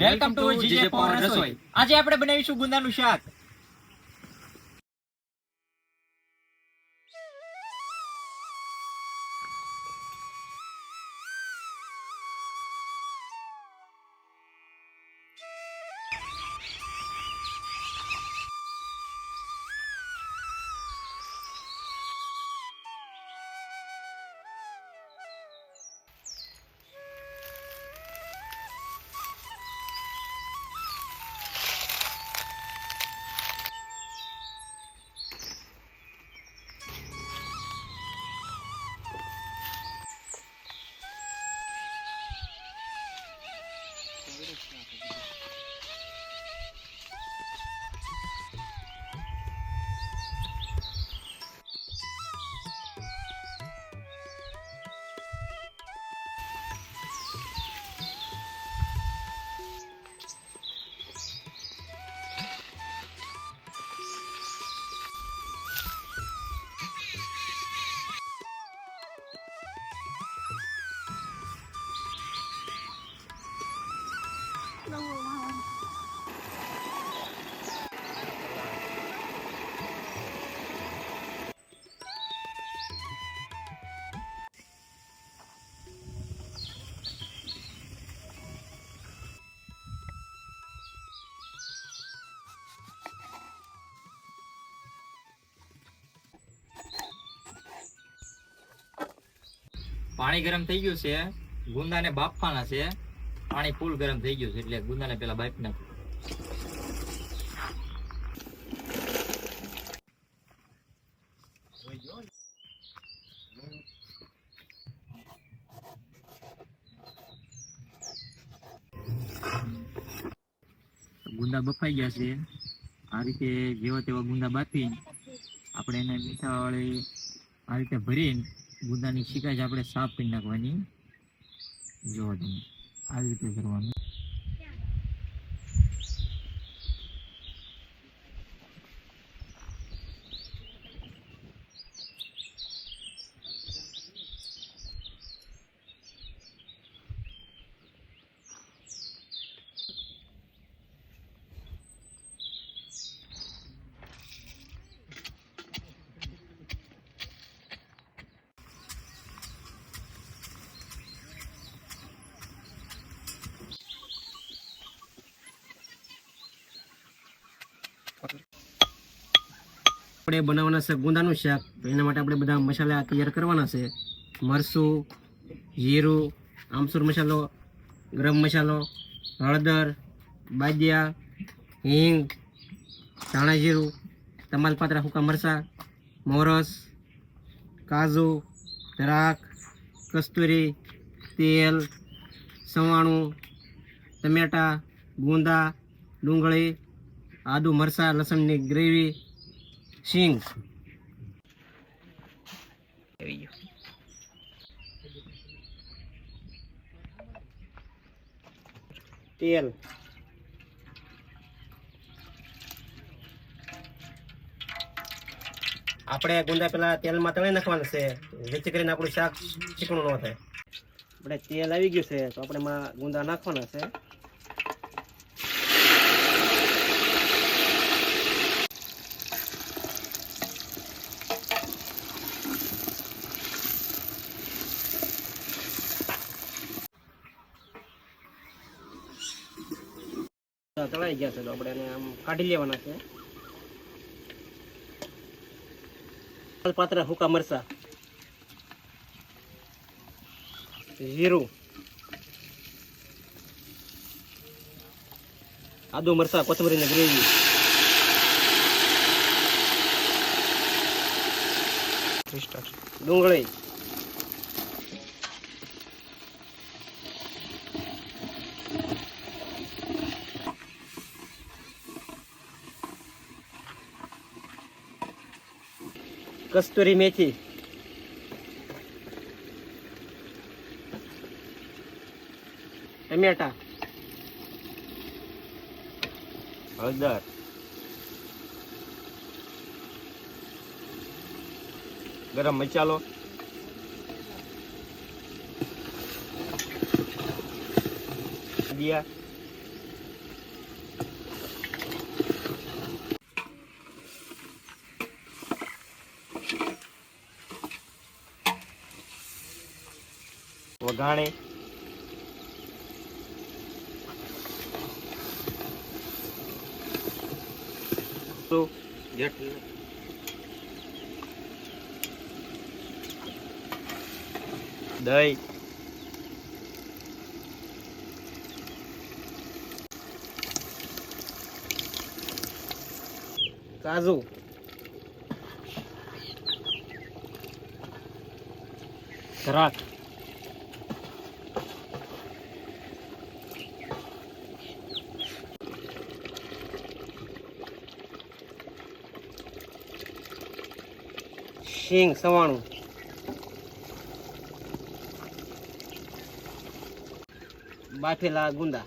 Welcome to GJ four રસોઈ આજે આપણે બનાવીશું ગુંદાનું શાક. પાણી ગરમ થઈ ગયું છે, ગુંદાને બાફવાના છે, પાણી ફૂલ ગરમ થઈ ગયું છે, એટલે ગુંદાને પેલા બાફી નાખું. ગુંદા બફાઈ ગયા છે. આ રીતે જેવા તેવા ગુંદા બાફી આપણે એને મીઠા વાળી આ રીતે ભરીને ગુંદાની શિકાય આપણે સાફ કરી નાખવાની. જોવા તમે આવી રીતે કરવાનું. આપણે બનાવવાના છે ગુંદાનું શાક. એના માટે આપણે બધા મસાલા તૈયાર કરવાના છે. મરસું જીરું આમસૂર મસાલો, ગરમ મસાલો, હળદર, બાજિયા, હિંગ, ધાણા જીરું તમાલપાત્રા સૂકા મરચાં, મોરસ, કાજુ, દ્રાક્ષ, કસ્તુરી, તેલ, સવાણું, ટમેટા, ગુંદા, ડુંગળી, આદુ મરચાં, લસણની ગ્રેવી સિંગ તેલ આપણે ગુંદા પેલા તેલમાં તળી નાખવાના છે. જેથી કરીને આપણું શાક ચીકણું ન થાય. આપણે તેલ આવી ગયું છે તો આપણે ગુંદા નાખવાના છે. તળાઈ ગયા છે તો આપણે એને આમ કાઢી લેવાના છે. પાત્ર હુકા મરચા. જીરું. આદુ મરચા કોથમરીની ગ્રેવી. ડુંગળી. કસ્તુરી મેથી. ટમેટા. હળદર. ગરમ મસાલો દિયા ધાણી તો દહીં. કાજુ. દ્રાક્ષ શીંગ સવાણું. બાફેલા ગુંદા.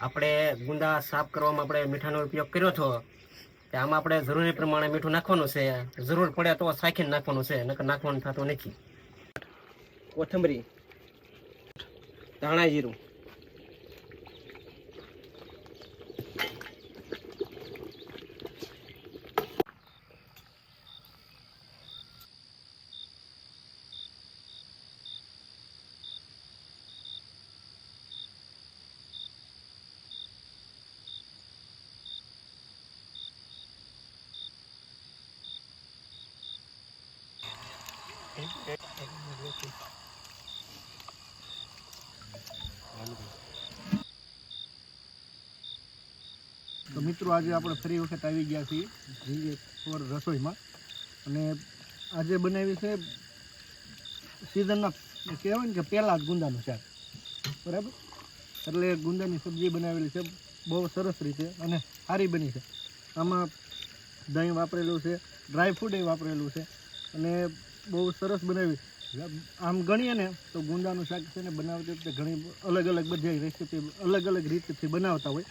આપણે ગુંદા સાફ કરવામાં આપણે મીઠાનો ઉપયોગ કર્યો હતો કે આમાં આપણે જરૂરી પ્રમાણે મીઠું નાખવાનું છે જરૂર પડે તો સાખીને નાખવાનું છે નકર નાખવાનું થતું નથી. કોથમરી. ધાણા જીરું તો મિત્રો આજે આપણે ફરી વખત આવી ગયા છીએ ફોર રસોઈમાં. અને આજે બનાવી છે સિઝનના કહેવાય ને કે પહેલાં જ ગુંદાનું શાક. બરાબર? એટલે ગુંદાની સબ્જી બનાવેલી છે બહુ સરસ રીતે અને સારી બની છે. આમાં દહીં વાપરેલું છે ડ્રાય ફ્રૂટ વાપરેલું છે. અને બહુ સરસ બનાવી. આમ ગણીએ ને તો ગુંદાનું શાક છે ને બનાવતી વખતે ઘણી અલગ અલગ બધી રેસીપી અલગ અલગ રીતથી બનાવતા હોય.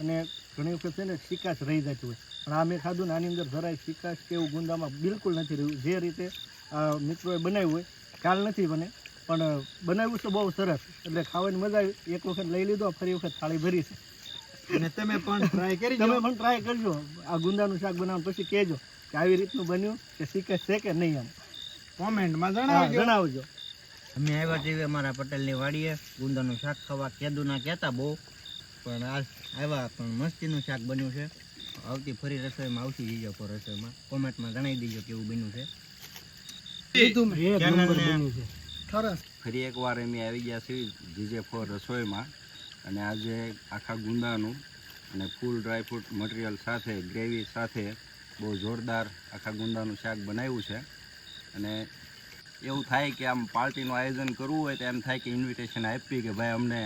અને ઘણી વખત છે ને શિકાશ રહી જતી હોય. પણ આ મેં ખાધું ને આની અંદર જરાય શિકાશ કે એવું ગુંદામાં બિલકુલ નથી રહ્યું. જે રીતે આ મિત્રોએ બનાવ્યું હોય કાલ નથી બને પણ બનાવ્યું તો બહુ સરસ. એટલે ખાવાની મજા આવી. એક વખત લઈ લીધો ફરી વખત થાળી ભરી. છે અને તમે પણ ટ્રાય કરી તમે પણ ટ્રાય કરજો. આ ગુંદાનું શાક બનાવવા પછી કહેજો કે આવી રીતનું બન્યું કે શિકાશ છે કે નહીં એમ. કોમેન્ટમાં જણાવજો. જણાવજો. અમે આવ્યા છીએ અમારા પટેલની વાડીએ. ગુંદરનું શાક ખાવા. કેદુના કહેતા બહુ. પણ આ આવ્યા પણ મસ્તીનું શાક બન્યું છે. આવતી ફરી રસોઈમાં આવતી જઈજો પર રસોઈમાં. કોમેન્ટમાં જણાવી દીજો કેવું બન્યું છે. ચેનલને ફરી એકવાર અમે આવી ગયા છીએ જીજે ફોર રસોઈમાં. અને આજે આખા ગુંદાનું અને ફૂલ ડ્રાયફ્રૂટ મટીરિયલ સાથે ગ્રેવી સાથે બહુ જોરદાર આખા ગુંદાનું શાક બનાવ્યું છે. અને એવું થાય કે આમ પાર્ટીનું આયોજન કરવું હોય તો એમ થાય કે ઇન્વિટેશન આપી કે ભાઈ અમને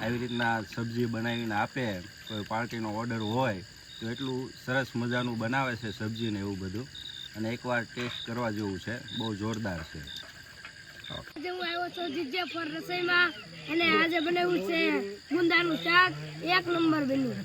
આવી રીતના સબ્જી બનાવીને આપે, કોઈ પાર્ટીનો ઓર્ડર હોય, તો એટલું સરસ મજાનું બનાવે છે સબ્જીને એવું બધું. અને એકવાર ટેસ્ટ કરવા જેવું છે, બહુ જોરદાર છે. આજે હું આવ્યો છું જીજે પર રસોઈમાં, અને આજે બનાવ્યું છે ગુંદાનું શાક, એક નંબર બન્યું